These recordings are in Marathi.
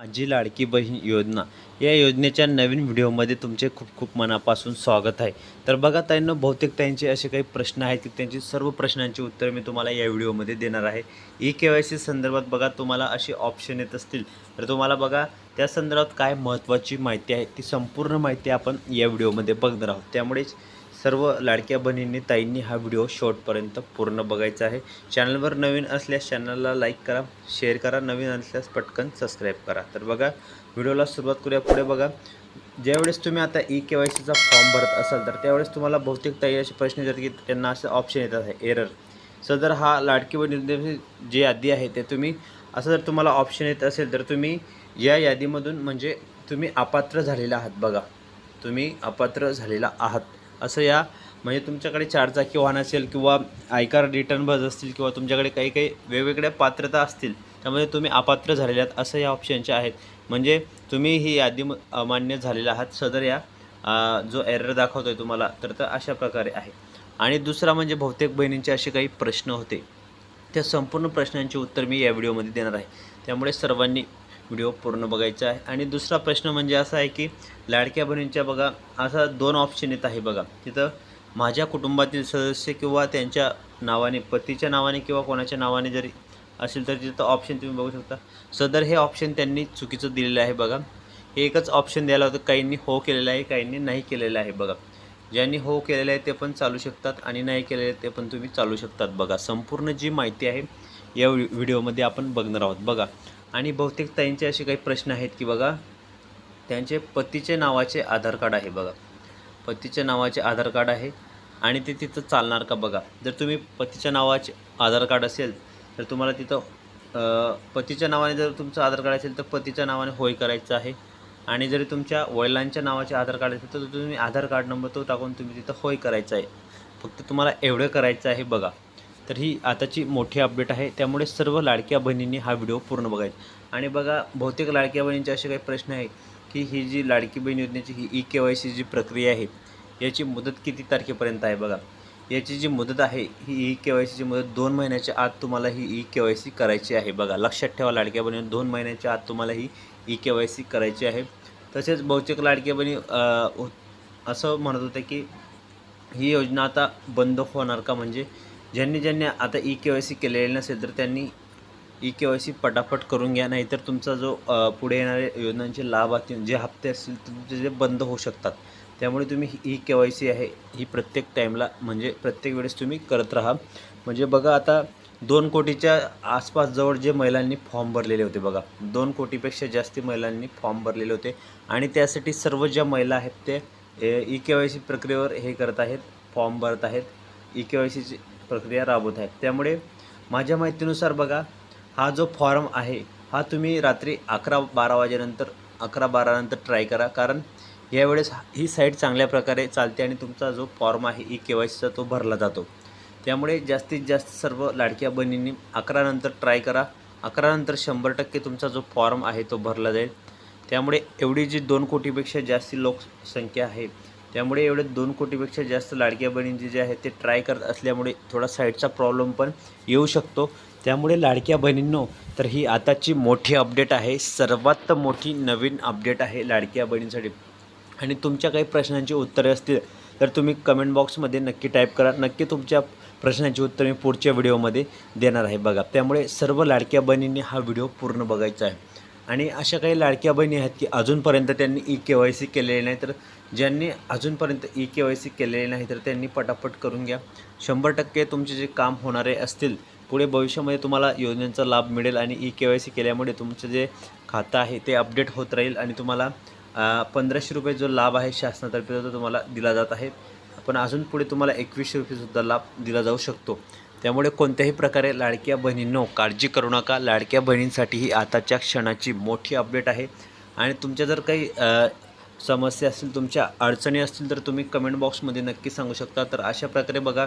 माझी लाडकी बहीण योजना. या योजनेच्या नवीन व्हिडिओमध्ये तुमचे खूप खूप मनापासून स्वागत आहे. तर बघा त्यांना बहुतेक त्यांचे असे काही प्रश्न आहेत की त्यांची सर्व प्रश्नांची उत्तरं मी तुम्हाला या व्हिडिओमध्ये देणार आहे. ई के वाय सी संदर्भात बघा तुम्हाला असे ऑप्शन येत असतील. तर तुम्हाला बघा त्या संदर्भात काय महत्त्वाची माहिती आहे ती संपूर्ण माहिती आपण या व्हिडिओमध्ये बघणार आहोत. त्यामुळेच सर्व लाडक्या बहिणींनी ताईंनी हा व्हिडिओ शॉर्टपर्यंत पूर्ण बघायचा आहे. चॅनलवर नवीन असल्यास चॅनलला लाईक करा शेअर करा नवीन असल्यास पटकन सबस्क्राईब करा. तर बघा व्हिडिओला सुरुवात करूया पुढे बघा. ज्यावेळेस तुम्ही आता ई के वाय सीचा फॉर्म भरत असाल तर त्यावेळेस तुम्हाला बहुतेक ताई असे प्रश्न येतात की त्यांना असं ऑप्शन येतात आहे एरर सदर हा लाडकी बहिणी जी यादी आहे ते तुम्ही असं जर तुम्हाला ऑप्शन येत असेल तर तुम्ही या यादीमधून म्हणजे तुम्ही अपात्र झालेला आहात बघा. तुम्ही अपात्र झालेला आहात. असं या. म्हणजे तुमच्याकडे चारचाकी वाहन असेल किंवा आयकर रिटर्न भरत असतील किंवा तुमच्याकडे काही काही वेगवेगळ्या पात्रता असतील त्यामध्ये तुम्ही अपात्र झालेले आहात असं या ऑप्शनचे आहेत. म्हणजे तुम्ही ही यादी म- अमान्य झालेला आहात सदर या जो एरर दाखवतो आहे तुम्हाला तर तर अशा प्रकारे आहे. आणि दुसरा म्हणजे बहुतेक बहिणींचे असे काही प्रश्न होते. त्या संपूर्ण प्रश्नांचे उत्तर मी या व्हिडिओमध्ये देणार आहे. त्यामुळे सर्वांनी व्हिडिओ पूर्ण बघायचा आहे. आणि दुसरा प्रश्न म्हणजे असा आहे की लाडक्या बहिणींच्या बघा असा दोन ऑप्शन येत आहे बघा. तिथं माझ्या कुटुंबातील सदस्य किंवा त्यांच्या नावाने पतीच्या नावाने किंवा कोणाच्या नावाने जरी असेल तर तिथं ऑप्शन तुम्ही बघू शकता. सदर हे ऑप्शन त्यांनी चुकीचं दिलेलं आहे बघा. हे एकच ऑप्शन द्यायला होतं काहींनी हो केलेलं आहे काहींनी नाही केलेलं आहे बघा. ज्यांनी हो केलेलं आहे ते पण चालू शकतात आणि नाही केलेले ते पण तुम्ही चालू शकतात बघा. संपूर्ण जी माहिती आहे या व्हि- व्हिडिओमध्ये आपण बघणार आहोत बघा. आणि बहुतेक ताईंचे असे काही प्रश्न आहेत की बघा त्यांचे पतीचे नावाचे आधार कार्ड आहे बघा. पतीच्या नावाचे आधार कार्ड आहे आणि ते तिथं चालणार का बघा. जर तुम्ही पतीच्या नावाचे आधार कार्ड असेल तर तुम्हाला तिथं पतीच्या नावाने जर तुमचं आधार कार्ड असेल तर पतीच्या नावाने होय करायचं आहे. आणि जरी तुमच्या वडिलांच्या नावाचे आधार कार्ड असेल तर तुम्ही आधार कार्ड नंबर तो टाकून तुम्ही तिथं होय करायचं आहे. फक्त तुम्हाला एवढं करायचं आहे बघा. तर ही आताची मोठी अपडेट आहे. त्यामुळे सर्व लाडक्या बहिणींनी हा व्हिडिओ पूर्ण बघायचा. आणि बघा बहुतेक लाडक्या बहिणींचे असे काही प्रश्न आहे की ही जी लाडकी बहीण योजनेची ही ई के वाय सी जी प्रक्रिया आहे याची मुदत किती तारखेपर्यंत आहे बघा? याची जी मुदत आहे ही ई के वाय सीची मुदत दोन महिन्याच्या आत तुम्हाला ही ई के वाय सी करायची आहे बघा. लक्षात ठेवा लाडक्या बहिणी दोन महिन्याच्या आत तुम्हाला ही ई के वाय सी करायची आहे. तसेच बहुतेक लाडक्या बहिणी हो, असं म्हणत होते की ही योजना आता बंद होणार का? म्हणजे ज्यांनी ज्यांनी आता ई के वाय सी केलेली नसेल तर त्यांनी ई के वाय सी पटापट करून घ्या नाहीतर तुमचा जो पुढे येणारे योजनांचे लाभ असतील जे हप्ते असतील तुमचे जे बंद होऊ शकतात. त्यामुळे तुम्ही ई के वाय सी आहे ही प्रत्येक टाईमला म्हणजे प्रत्येक वेळेस तुम्ही करत राहा. म्हणजे बघा आता दोन कोटीच्या आसपास जवळ जे महिलांनी फॉर्म भरलेले होते बघा दोन कोटीपेक्षा जास्ती महिलांनी फॉर्म भरलेले होते. आणि त्यासाठी सर्व ज्या महिला आहेत ते ई के वाय सी प्रक्रियेवर हे करत आहेत फॉर्म भरत आहेत. ई के वाय सीची प्रक्रिया राबवत आहेत. त्यामुळे माझ्या माहितीनुसार बघा हा जो फॉर्म आहे हा तुम्ही रात्री अकरा बारा वाजेनंतर अकरा बारानंतर ट्राय करा. कारण यावेळेस ही साईट चांगल्या प्रकारे चालते आणि तुमचा जो फॉर्म आहे ई के वाय सीचा तो भरला जातो. त्यामुळे जास्तीत जास्त सर्व लाडक्या बहिणींनी अकरानंतर ट्राय करा. अकरानंतर शंभर टक्के तुमचा जो फॉर्म आहे तो भरला जाईल. त्यामुळे एवढी जी दोन कोटीपेक्षा जास्त लोकसंख्या आहे त्यामुळे एवढे दोन कोटीपेक्षा जास्त लाडक्या बहिणींचे जे आहे ते ट्राय करत असल्यामुळे थोडा साईडचा प्रॉब्लेम पण येऊ शकतो. त्यामुळे लाडक्या बहिणींनो तर ही आताची मोठी अपडेट आहे. सर्वात मोठी नवीन अपडेट आहे लाडक्या बहिणींसाठी. आणि तुमच्या काही प्रश्नांची उत्तरे असतील तर तुम्ही कमेंट बॉक्समध्ये नक्की टाईप करा. नक्की तुमच्या प्रश्नांची उत्तरे मी पुढच्या व्हिडिओमध्ये देणार आहे बघा. त्यामुळे सर्व लाडक्या बहिणींनी हा व्हिडिओ पूर्ण बघायचा आहे. आणि अशा काही लाडक्या बहिणी आहेत की अजूनपर्यंत त्यांनी ई के वाय सी केलेली नाही तर ज्यांनी अजूनपर्यंत ई के वाय सी केलेली नाही तर त्यांनी पटापट करून घ्या. शंभर टक्के तुमचे जे काम होणारे असतील पुढे भविष्यामध्ये तुम्हाला योजनेचा लाभ मिळेल आणि ई के वाय सी केल्यामुळे तुमचं जे खातं आहे ते अपडेट होत राहील आणि तुम्हाला पंधराशे रुपये जो लाभ आहे शासनातर्फे तो तुम्हाला दिला जात आहे. पण अजून पुढे तुम्हाला एकवीसशे रुपयेसुद्धा लाभ दिला जाऊ शकतो. त्यामुळे कोणत्याही प्रकारे लाडक्या बहिणींनो काळजी करू नका. लाडक्या बहिणींसाठी ही आताच्या क्षणाची मोठी अपडेट आहे. आणि तुमच्या जर काही समस्या असतील तुमच्या अडचणी असतील तर तुम्ही कमेंट बॉक्समध्ये नक्की सांगू शकता. तर अशा प्रकारे बघा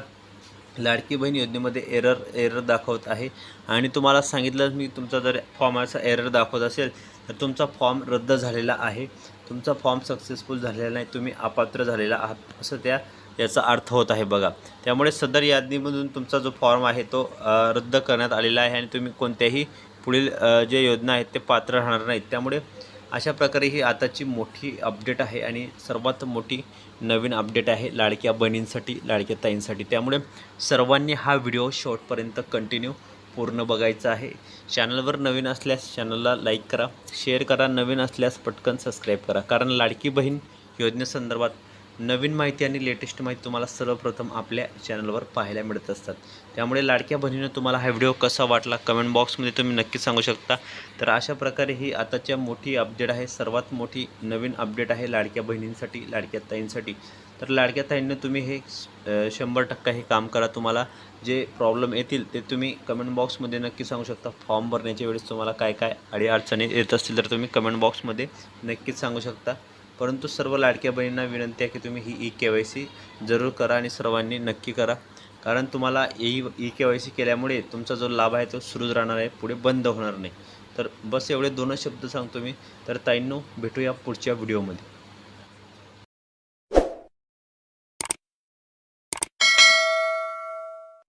लाडकी बहीण योजनेमध्ये एरर एरर दाखवत आहे. आणि तुम्हाला सांगितलं मी तुमचा जर फॉर्माचा एरर दाखवत असेल तर तुमचा फॉर्म रद्द झालेला आहे. तुमचा फॉर्म सक्सेसफुल झालेला नाही तुम्ही अपात्र झालेला आहात. असं त्या याचा अर्थ होत आहे बघा. त्यामुळे सदर यादीमधून तुमचा जो फॉर्म आहे तो रद्द करण्यात आलेला आहे आणि तुम्ही कोणत्याही पुढील जे योजना आहेत ते पात्र राहणार नाहीत. त्यामुळे अशा प्रकारे ही आताची मोठी अपडेट आहे आणि सर्वात मोठी नवीन अपडेट आहे लाडक्या बहिणींसाठी लाडक्या ताईंसाठी. त्यामुळे सर्वांनी हा व्हिडिओ शॉर्टपर्यंत कंटिन्यू पूर्ण बघायचा आहे. चॅनलवर नवीन असल्यास चॅनलला लाईक करा शेअर करा नवीन असल्यास पटकन सबस्क्राईब करा. कारण लाडकी बहीण योजनेसंदर्भात नवीन माहिती आणि लेटेस्ट माहिती तुम्हाला सर्वप्रथम आपल्या चॅनलवर पाहायला मिळत असतात. त्यामुळे लाडक्या बहिणीनं तुम्हाला हा व्हिडिओ कसा वाटला कमेंट बॉक्समध्ये तुम्ही नक्की सांगू शकता. तर अशा प्रकारे ही आताच्या मोठी अपडेट आहे सर्वात मोठी नवीन अपडेट आहे लाडक्या बहिणींसाठी लाडक्या ताईंसाठी. तर लाडक्या ताईंना तुम्ही हे शंभर टक्का हे काम करा तुम्हाला. जे प्रॉब्लेम येतील ते तुम्ही कमेंट बॉक्समध्ये नक्की सांगू शकता. फॉर्म भरण्याच्या वेळेस तुम्हाला काय काय अडीअडचणी येत असतील तर तुम्ही कमेंट बॉक्समध्ये नक्कीच सांगू शकता. परंतु सर्व लाडक्या बहिणींना विनंती आहे की तुम्ही ही ई के वाय सी जरूर करा आणि सर्वांनी नक्की करा. कारण तुम्हाला E E K Y C केल्यामुळे तुमचा जो लाभ आहे तो सुरूच राहणार आहे पुढे बंद होणार नाही. तर बस एवढे दोनच शब्द सांगतो मी. तर ताईंनो भेटूया पुढच्या व्हिडिओमध्ये.